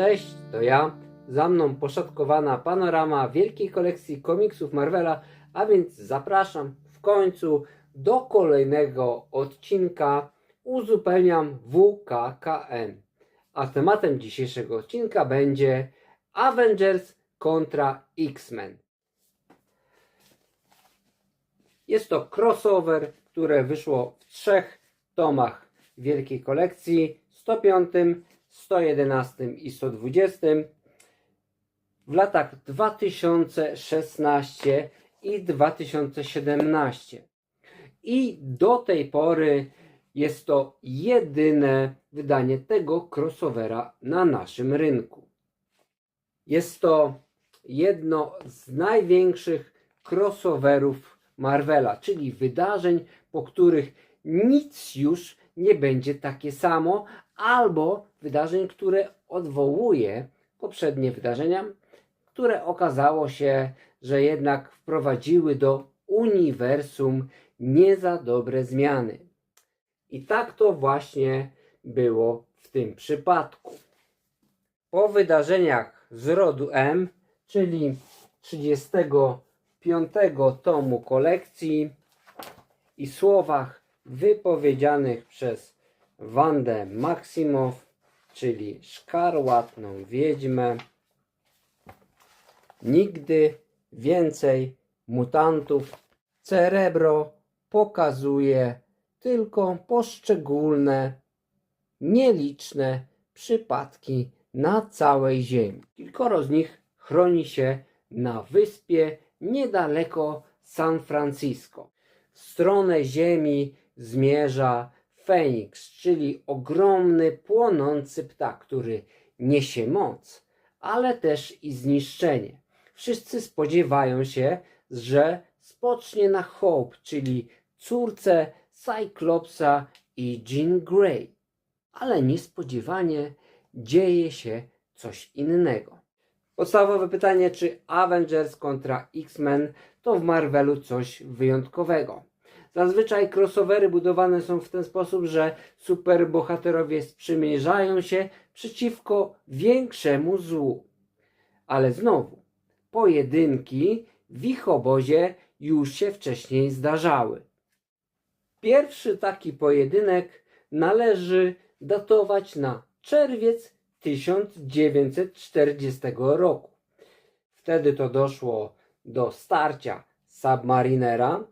Cześć, to ja. Za mną poszatkowana panorama wielkiej kolekcji komiksów Marvela, a więc zapraszam w końcu do kolejnego odcinka Uzupełniam WKKN. A tematem dzisiejszego odcinka będzie Avengers kontra X-Men. Jest to crossover, które wyszło w trzech tomach wielkiej kolekcji 105, 111 i 120 w latach 2016 i 2017. I do tej pory jest to jedyne wydanie tego crossovera na naszym rynku. Jest to jedno z największych crossoverów Marvela, czyli wydarzeń, po których nic już nie będzie takie samo, albo wydarzeń, które odwołuje poprzednie wydarzenia, które okazało się, że jednak wprowadziły do uniwersum nie za dobre zmiany. I tak to właśnie było w tym przypadku. Po wydarzeniach z rodu M, czyli 35 tomu kolekcji i słowach wypowiedzianych przez Wandę Maksimow, czyli szkarłatną wiedźmę, nigdy więcej mutantów. Cerebro pokazuje tylko poszczególne, nieliczne przypadki na całej Ziemi. Kilkoro z nich chroni się na wyspie niedaleko San Francisco. W stronę Ziemi zmierza Feniks, czyli ogromny, płonący ptak, który niesie moc, ale też i zniszczenie. Wszyscy spodziewają się, że spocznie na Hope, czyli córce Cyclopsa i Jean Grey. Ale niespodziewanie dzieje się coś innego. Podstawowe pytanie, czy Avengers kontra X-Men to w Marvelu coś wyjątkowego? Zazwyczaj crossovery budowane są w ten sposób, że superbohaterowie sprzymierzają się przeciwko większemu złu. Ale znowu, pojedynki w ich obozie już się wcześniej zdarzały. Pierwszy taki pojedynek należy datować na czerwiec 1940 roku. Wtedy to doszło do starcia Submarinera.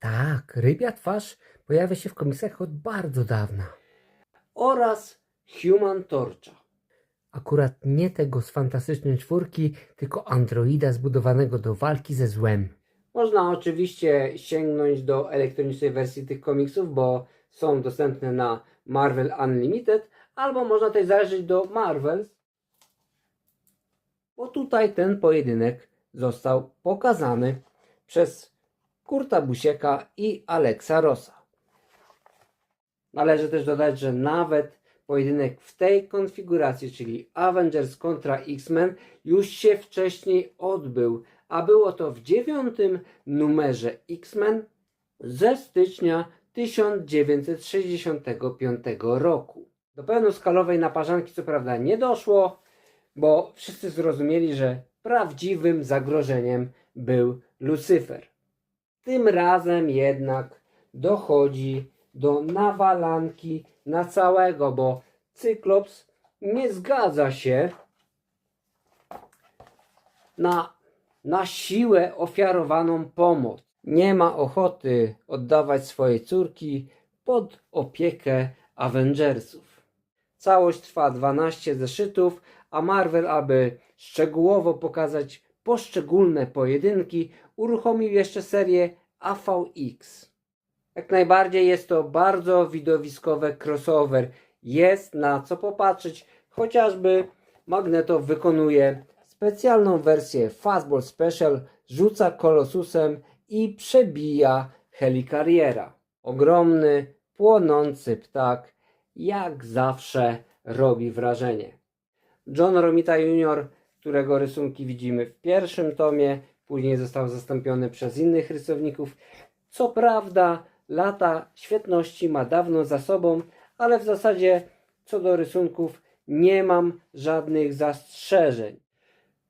Tak, rybia twarz pojawia się w komiksach od bardzo dawna. oraz Human Torcha. Akurat nie tego z fantastycznej czwórki, tylko androida zbudowanego do walki ze złem. Można oczywiście sięgnąć do elektronicznej wersji tych komiksów, bo są dostępne na Marvel Unlimited, albo można też zajrzeć do Marvels, bo tutaj ten pojedynek został pokazany przez Kurta Busieka i Alexa Rossa. Należy też dodać, że nawet pojedynek w tej konfiguracji, czyli Avengers kontra X-Men, już się wcześniej odbył, a było to w dziewiątym numerze X-Men ze stycznia 1965 roku. Do pełnoskalowej naparzanki co prawda nie doszło, bo wszyscy zrozumieli, że prawdziwym zagrożeniem był Lucyfer. Tym razem jednak dochodzi do nawalanki na całego, bo Cyklops nie zgadza się na, na siłę ofiarowaną pomoc. Nie ma ochoty oddawać swojej córki pod opiekę Avengersów. Całość trwa 12 zeszytów, a Marvel, aby szczegółowo pokazać poszczególne pojedynki, uruchomił jeszcze serię AVX. Jak najbardziej jest to bardzo widowiskowe crossover. Jest na co popatrzeć, chociażby Magneto wykonuje specjalną wersję Fastball Special, rzuca Kolosusem i przebija Helikariera. Ogromny, płonący ptak, jak zawsze robi wrażenie. John Romita Jr., którego rysunki widzimy w pierwszym tomie, później został zastąpiony przez innych rysowników. Co prawda, lata świetności ma dawno za sobą, ale w zasadzie co do rysunków nie mam żadnych zastrzeżeń.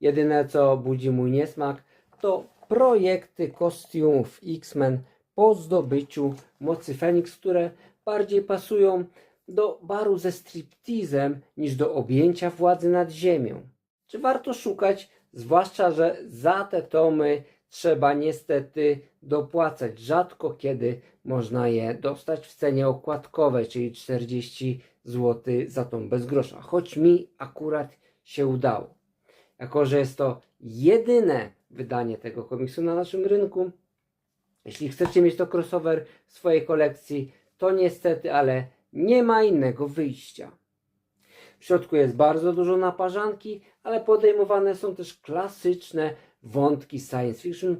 Jedyne co budzi mój niesmak to projekty kostiumów X-Men po zdobyciu mocy Feniks, które bardziej pasują do baru ze striptizem niż do objęcia władzy nad ziemią. Czy warto szukać, zwłaszcza, że za te tomy trzeba niestety dopłacać. Rzadko kiedy można je dostać w cenie okładkowej, czyli 40 zł za tom bez grosza. Choć mi akurat się udało. Jako, że jest to jedyne wydanie tego komiksu na naszym rynku, jeśli chcecie mieć to crossover w swojej kolekcji, to niestety, ale nie ma innego wyjścia. W środku jest bardzo dużo naparzanki, ale podejmowane są też klasyczne wątki science fiction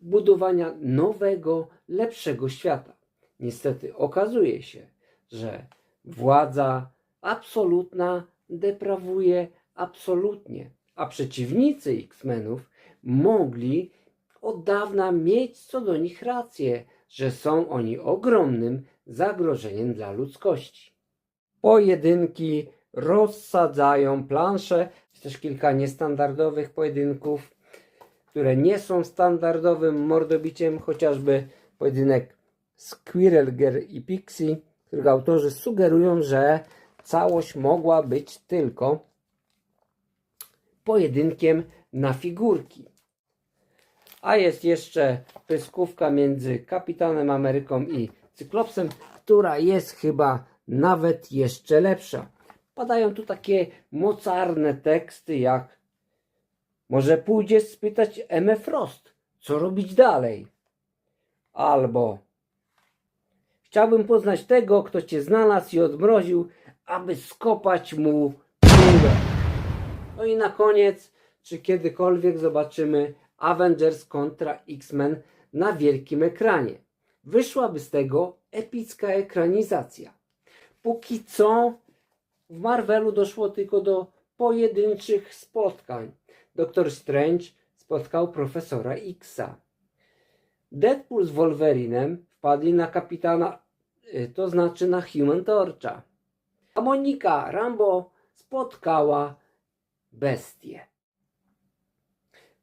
budowania nowego, lepszego świata. Niestety okazuje się, że władza absolutna deprawuje absolutnie, a przeciwnicy X-Menów mogli od dawna mieć co do nich rację, że są oni ogromnym zagrożeniem dla ludzkości. Pojedynki rozsadzają planszę. Jest też kilka niestandardowych pojedynków, które nie są standardowym mordobiciem, chociażby pojedynek Squirrelger i Pixie, którego autorzy sugerują, że całość mogła być tylko pojedynkiem na figurki. A jest jeszcze pyskówka między Kapitanem Ameryką i Cyklopsem, która jest chyba nawet jeszcze lepsza. Padają tu takie mocarne teksty jak może pójdziesz spytać M. Frost, co robić dalej? Albo chciałbym poznać tego, kto cię znalazł i odmroził, aby skopać mu. No i na koniec, czy kiedykolwiek zobaczymy Avengers kontra X-Men na wielkim ekranie? Wyszłaby z tego epicka ekranizacja. Póki co w Marvelu doszło tylko do pojedynczych spotkań. Doktor Strange spotkał profesora Xa. Deadpool z Wolverinem wpadli na kapitana, y, to znaczy na Human Torcha. A Monika Rambo spotkała bestię.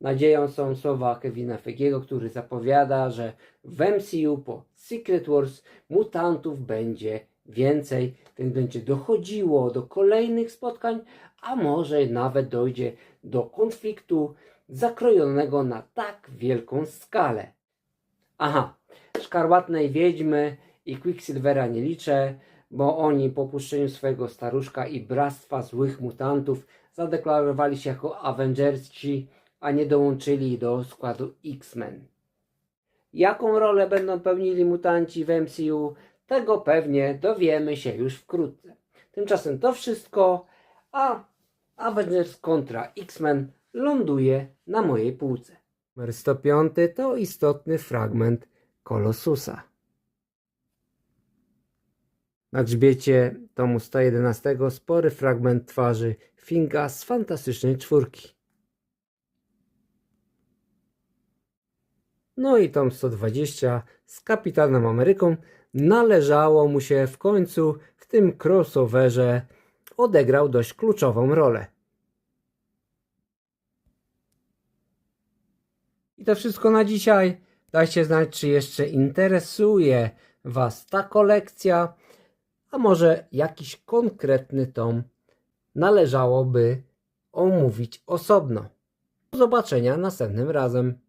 Nadzieją są słowa Kevina Feigiego, który zapowiada, że w MCU po Secret Wars mutantów będzie więcej, więc będzie dochodziło do kolejnych spotkań, a może nawet dojdzie do konfliktu zakrojonego na tak wielką skalę. Aha, Szkarłatnej Wiedźmy i Quicksilvera nie liczę, bo oni po puszczeniu swojego staruszka i bractwa złych mutantów zadeklarowali się jako Avengersi, a nie dołączyli do składu X-Men. Jaką rolę będą pełnili mutanci w MCU, tego pewnie dowiemy się już wkrótce. Tymczasem to wszystko, a Avengers kontra X-Men ląduje na mojej półce. Numer 105 to istotny fragment Kolosusa. Na grzbiecie tomu 111 spory fragment twarzy Finga z fantastycznej czwórki. No i tom 120 z Kapitanem Ameryką należało mu się w końcu w tym crossoverze odegrał dość kluczową rolę. I to wszystko na dzisiaj. Dajcie znać, czy jeszcze interesuje Was ta kolekcja, a może jakiś konkretny tom należałoby omówić osobno. Do zobaczenia następnym razem.